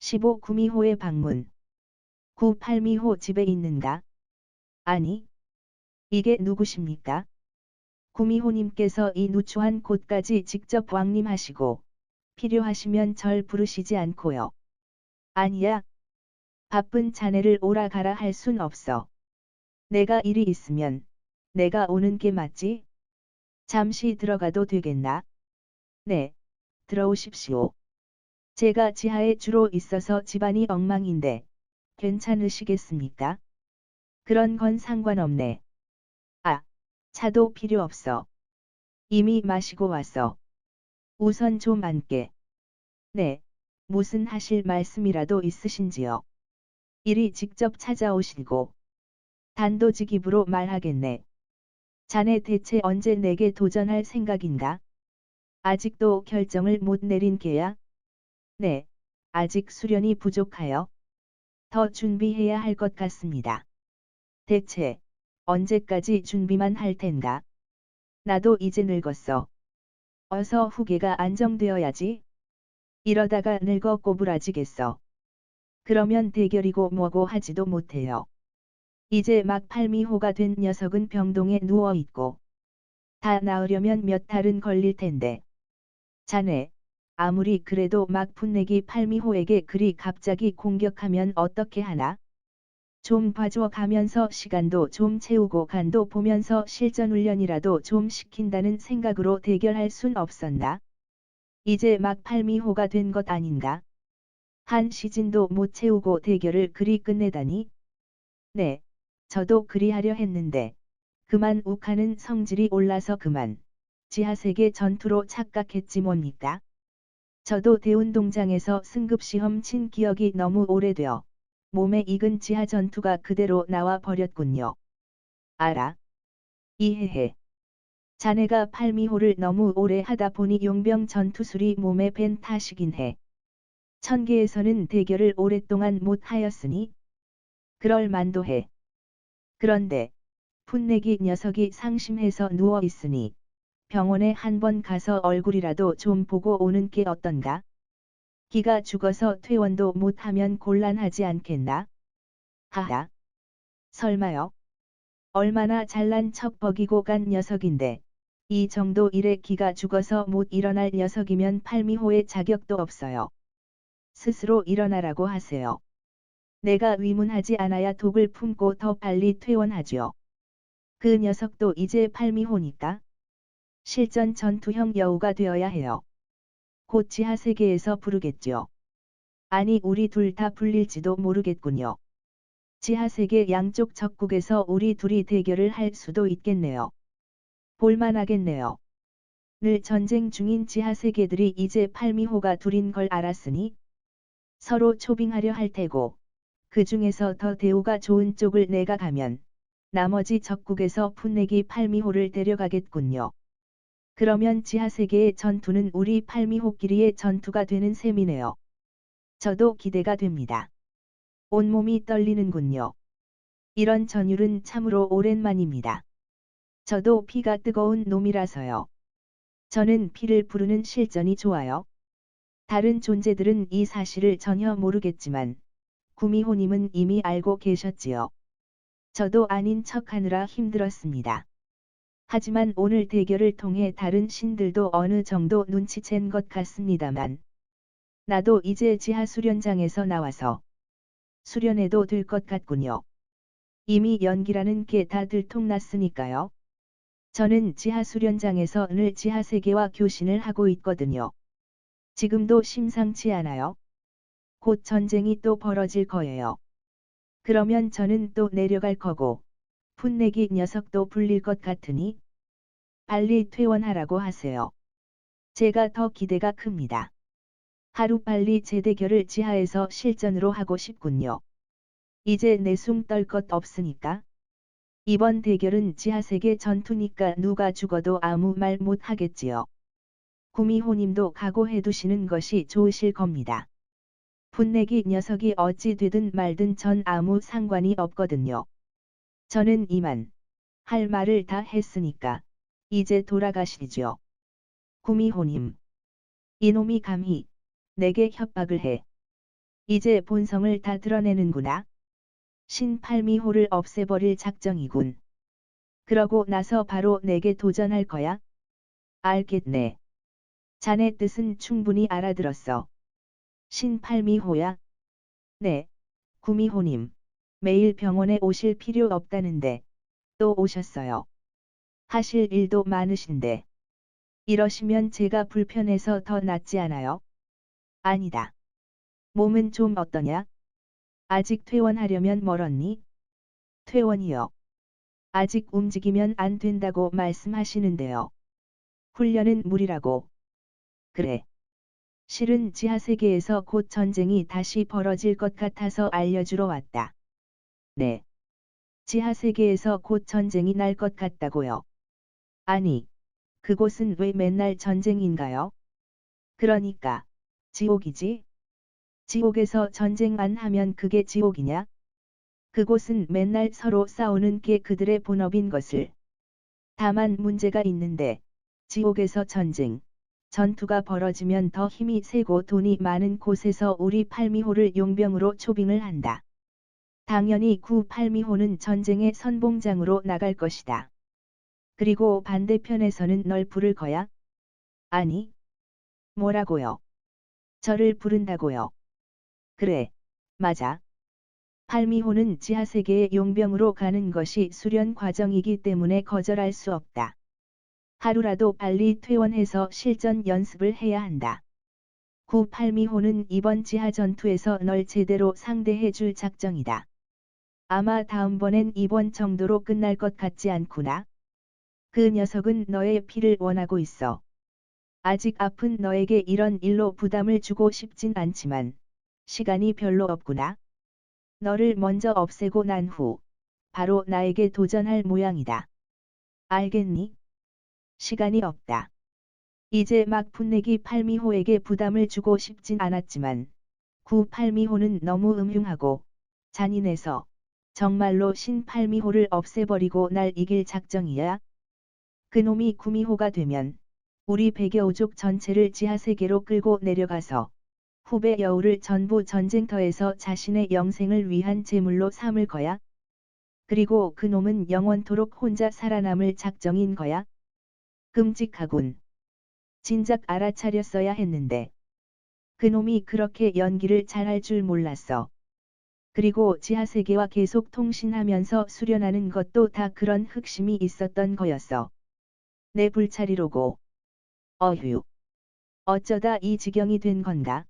15 구미호의 방문. 9 팔미호 집에 있는가? 아니. 이게 누구십니까? 구미호님께서 이 누추한 곳까지 직접 왕림하시고 필요하시면 절 부르시지 않고요. 아니야. 바쁜 자네를 오라 가라 할 순 없어. 내가 일이 있으면 내가 오는 게 맞지? 잠시 들어가도 되겠나? 네. 들어오십시오. 제가 지하에 주로 있어서 집안이 엉망인데 괜찮으시겠습니까? 그런 건 상관없네. 아, 차도 필요 없어. 이미 마시고 왔어. 우선 좀 앉게. 네, 무슨 하실 말씀이라도 있으신지요? 이리 직접 찾아오시고 단도직입으로 말하겠네. 자네 대체 언제 내게 도전할 생각인가? 아직도 결정을 못 내린 게야? 네, 아직 수련이 부족하여 더 준비해야 할 것 같습니다. 대체 언제까지 준비만 할 텐가? 나도 이제 늙었어. 어서 후계가 안정되어야지. 이러다가 늙어 꼬부라지겠어. 그러면 대결이고 뭐고 하지도 못해요. 이제 막 팔미호가 된 녀석은 병동에 누워있고 다 나으려면 몇 달은 걸릴 텐데. 자네, 아무리 그래도 막 풋내기 팔미호에게 그리 갑자기 공격하면 어떻게 하나? 좀 봐줘 가면서 시간도 좀 채우고 간도 보면서 실전 훈련이라도 좀 시킨다는 생각으로 대결할 순 없었나? 이제 막 팔미호가 된 것 아닌가? 한 시즌도 못 채우고 대결을 그리 끝내다니? 네, 저도 그리 하려 했는데 그만 욱하는 성질이 올라서 그만 지하세계 전투로 착각했지 뭡니까? 저도 대운동장에서 승급시험 친 기억이 너무 오래되어 몸에 익은 지하 전투가 그대로 나와 버렸군요. 알아? 이해해. 자네가 팔미호를 너무 오래 하다 보니 용병 전투술이 몸에 밴 탓이긴 해. 천계에서는 대결을 오랫동안 못 하였으니 그럴 만도 해. 그런데 풋내기 녀석이 상심해서 누워 있으니 병원에 한 번 가서 얼굴이라도 좀 보고 오는 게 어떤가? 기가 죽어서 퇴원도 못하면 곤란하지 않겠나? 하하. 설마요? 얼마나 잘난 척 버기고 간 녀석인데 이 정도 일에 기가 죽어서 못 일어날 녀석이면 팔미호의 자격도 없어요. 스스로 일어나라고 하세요. 내가 위문하지 않아야 독을 품고 더 빨리 퇴원하죠. 그 녀석도 이제 팔미호니까 실전 전투형 여우가 되어야 해요. 곧 지하 세계에서 부르겠죠. 아니 우리 둘 다 불릴지도 모르겠군요. 지하 세계 양쪽 적국에서 우리 둘이 대결을 할 수도 있겠네요. 볼만하겠네요. 늘 전쟁 중인 지하 세계들이 이제 팔미호가 둘인 걸 알았으니 서로 초빙하려 할 테고 그 중에서 더 대우가 좋은 쪽을 내가 가면 나머지 적국에서 풋내기 팔미호를 데려가겠군요. 그러면 지하세계의 전투는 우리 팔미호끼리의 전투가 되는 셈이네요. 저도 기대가 됩니다. 온몸이 떨리는군요. 이런 전율은 참으로 오랜만입니다. 저도 피가 뜨거운 놈이라서요. 저는 피를 부르는 실전이 좋아요. 다른 존재들은 이 사실을 전혀 모르겠지만 구미호님은 이미 알고 계셨지요. 저도 아닌 척하느라 힘들었습니다. 하지만 오늘 대결을 통해 다른 신들도 어느 정도 눈치챈 것 같습니다만 나도 이제 지하 수련장에서 나와서 수련해도 될 것 같군요. 이미 연기라는 게 다 들통났으니까요. 저는 지하 수련장에서 늘 지하 세계와 교신을 하고 있거든요. 지금도 심상치 않아요. 곧 전쟁이 또 벌어질 거예요. 그러면 저는 또 내려갈 거고, 풋내기 녀석도 불릴 것 같으니, 빨리 퇴원하라고 하세요. 제가 더 기대가 큽니다. 하루빨리 재대결을 지하에서 실전으로 하고 싶군요. 이제 내숭 떨것 없으니까. 이번 대결은 지하세계 전투니까 누가 죽어도 아무 말 못 하겠지요. 구미호님도 각오해 두시는 것이 좋으실 겁니다. 분내기 녀석이 어찌 되든 말든 전 아무 상관이 없거든요. 저는 이만 할 말을 다 했으니까 이제 돌아가시죠. 구미호님. 이놈이 감히 내게 협박을 해. 이제 본성을 다 드러내는구나. 신팔미호를 없애버릴 작정이군. 그러고 나서 바로 내게 도전할 거야? 알겠네. 자네 뜻은 충분히 알아들었어. 신팔미호야? 네, 구미호님. 매일 병원에 오실 필요 없다는데, 또 오셨어요. 하실 일도 많으신데. 이러시면 제가 불편해서 더 낫지 않아요? 아니다. 몸은 좀 어떠냐? 아직 퇴원하려면 멀었니? 퇴원이요. 아직 움직이면 안 된다고 말씀하시는데요. 훈련은 무리라고. 그래. 실은 지하세계에서 곧 전쟁이 다시 벌어질 것 같아서 알려주러 왔다. 네. 지하 세계에서 곧 전쟁이 날 것 같다고요. 아니, 그곳은 왜 맨날 전쟁인가요? 그러니까, 지옥이지? 지옥에서 전쟁 안 하면 그게 지옥이냐? 그곳은 맨날 서로 싸우는 게 그들의 본업인 것을. 다만 문제가 있는데, 지옥에서 전쟁, 전투가 벌어지면 더 힘이 세고 돈이 많은 곳에서 우리 팔미호를 용병으로 초빙을 한다. 당연히 구 팔미호는 전쟁의 선봉장으로 나갈 것이다. 그리고 반대편에서는 널 부를 거야? 아니. 뭐라고요? 저를 부른다고요. 그래, 맞아. 팔미호는 지하세계의 용병으로 가는 것이 수련 과정이기 때문에 거절할 수 없다. 하루라도 빨리 퇴원해서 실전 연습을 해야 한다. 구 팔미호는 이번 지하 전투에서 널 제대로 상대해 줄 작정이다. 아마 다음번엔 이번 정도로 끝날 것 같지 않구나. 그 녀석은 너의 피를 원하고 있어. 아직 아픈 너에게 이런 일로 부담을 주고 싶진 않지만, 시간이 별로 없구나. 너를 먼저 없애고 난 후, 바로 나에게 도전할 모양이다. 알겠니? 시간이 없다. 이제 막 풋내기 팔미호에게 부담을 주고 싶진 않았지만 구 팔미호는 너무 음흉하고 잔인해서 정말로 신 팔미호를 없애버리고 날 이길 작정이야. 그놈이 구미호가 되면 우리 백여우족 전체를 지하세계로 끌고 내려가서 후배 여우를 전부 전쟁터에서 자신의 영생을 위한 제물로 삼을 거야. 그리고 그놈은 영원토록 혼자 살아남을 작정인 거야. 끔찍하군. 진작 알아차렸어야 했는데. 그놈이 그렇게 연기를 잘할 줄 몰랐어. 그리고 지하세계와 계속 통신하면서 수련하는 것도 다 그런 흑심이 있었던 거였어. 내 불찰이로고. 어휴. 어쩌다 이 지경이 된 건가?